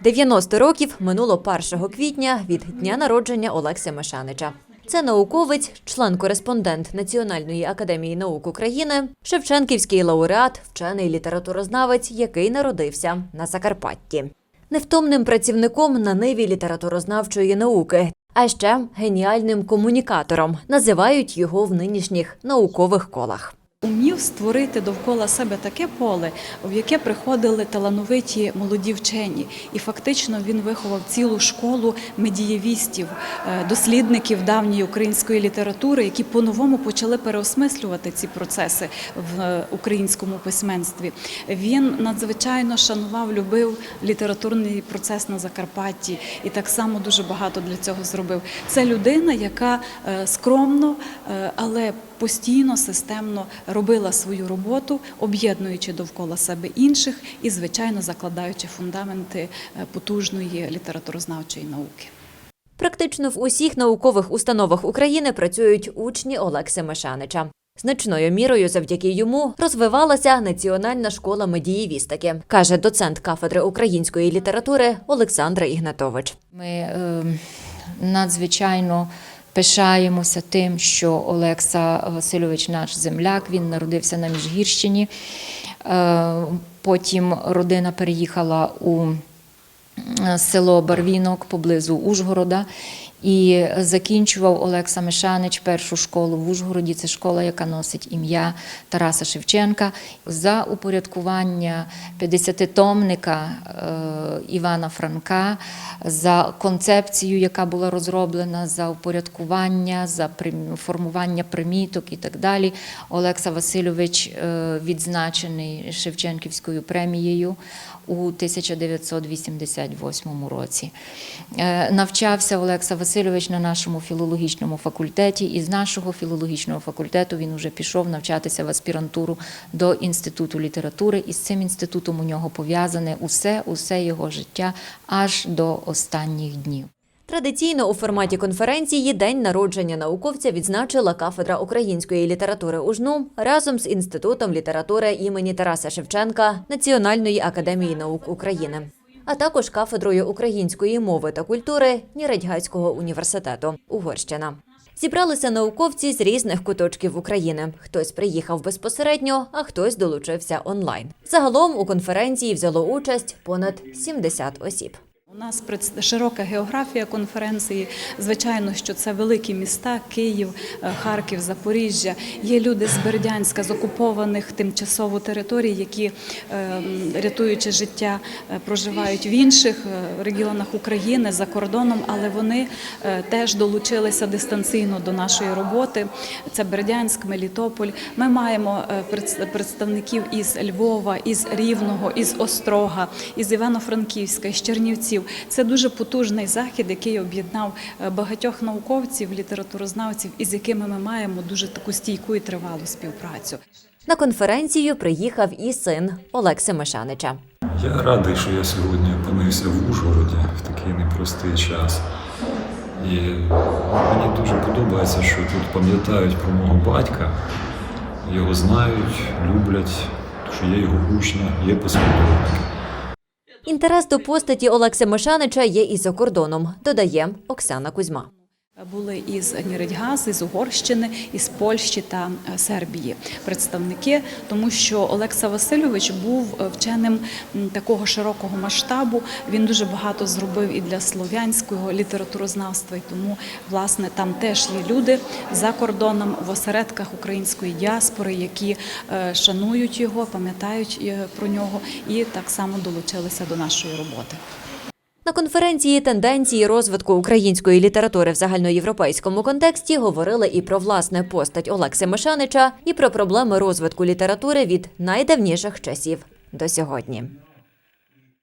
90 років минуло 1 квітня від дня народження Олекси Мешанича. Це науковець, член-кореспондент Національної академії наук України, Шевченківський лауреат, вчений літературознавець, який народився на Закарпатті. Невтомним працівником на ниві літературознавчої науки, а ще геніальним комунікатором називають його в нинішніх наукових колах. Умів створити довкола себе таке поле, в яке приходили талановиті молоді вчені, і фактично він виховав цілу школу медієвістів, е, дослідників давньої української літератури, які по-новому почали переосмислювати ці процеси в е, українському письменстві. Він надзвичайно шанував, любив літературний процес на Закарпатті і так само дуже багато для цього зробив. Це людина, яка е, скромно, але постійно системно робила свою роботу, об'єднуючи довкола себе інших і, звичайно, закладаючи фундаменти е, потужної літературознавчої науки. Практично в усіх наукових установах України працюють учні Олекси Мешанича. Значною мірою завдяки йому розвивалася Національна школа медієвістики, каже доцент кафедри української літератури Олександра Ігнатович. Ми е, надзвичайно пишаємося тим, що Олекса Васильович наш земляк, він народився на Міжгірщині. Е, потім родина переїхала у е, село Барвінок поблизу Ужгорода. І закінчував Олекса Мишанич першу школу в Ужгороді. Це школа, яка носить ім'я Тараса Шевченка. За упорядкування 50-томника е, Івана Франка, за концепцію, яка була розроблена, за упорядкування, за формування приміток і так далі. Олекса Васильович е, відзначений Шевченківською премією у 1988 році. Е, Навчався Олекса Васильович на нашому філологічному факультеті, і з нашого філологічного факультету він уже пішов навчатися в аспірантуру до Інституту літератури, і з цим інститутом у нього пов'язане усе, усе його життя аж до останніх днів. Традиційно у форматі конференції День народження науковця відзначила кафедра української літератури УЖНУ разом з Інститутом літератури імені Тараса Шевченка Національної академії наук України, а також кафедрою української мови та культури Ніридьгацького університету Угорщина. Зібралися науковці з різних куточків України. Хтось приїхав безпосередньо, а хтось долучився онлайн. Загалом у конференції взяло участь понад 70 осіб. У нас широка географія конференції. Звичайно, що це великі міста: Київ, е, Харків, Запоріжжя. Є люди з Бердянська, з окупованих тимчасово територій, які, е, рятуючи життя, е, проживають в інших регіонах України за кордоном, але вони теж долучилися дистанційно до нашої роботи. Це Бердянськ, Мелітополь. Ми маємо представників із Львова, із Рівного, із Острога, із Івано-Франківська, з Чернівців. Це дуже потужний захід, який об'єднав е, багатьох науковців, літературознавців, із якими ми маємо дуже таку стійку і тривалу співпрацю. На конференцію приїхав і син Олекси Мишанича. Я радий, що я сьогодні опинився в Ужгороді в такий непростий час. І мені дуже подобається, що тут пам'ятають про мого батька, його знають, люблять, що є його учня, є послідовники. Інтерес до постаті Олекса Мишанича є і за кордоном, додає Оксана Кузьма. Були із Ніридьгаз, із Угорщини, із Польщі та е, Сербії представники, тому що Олекса Васильович був е, вченим такого широкого масштабу. Він дуже багато зробив і для слов'янського літературознавства, і тому власне там теж є люди за кордоном в осередках української діаспори, які е, шанують його, пам'ятають про нього і так само долучилися до нашої роботи. На конференції тенденції розвитку української літератури в загальноєвропейському контексті говорили і про власне постать Олекси Мишанича, і про проблеми розвитку літератури від найдавніших часів до сьогодні.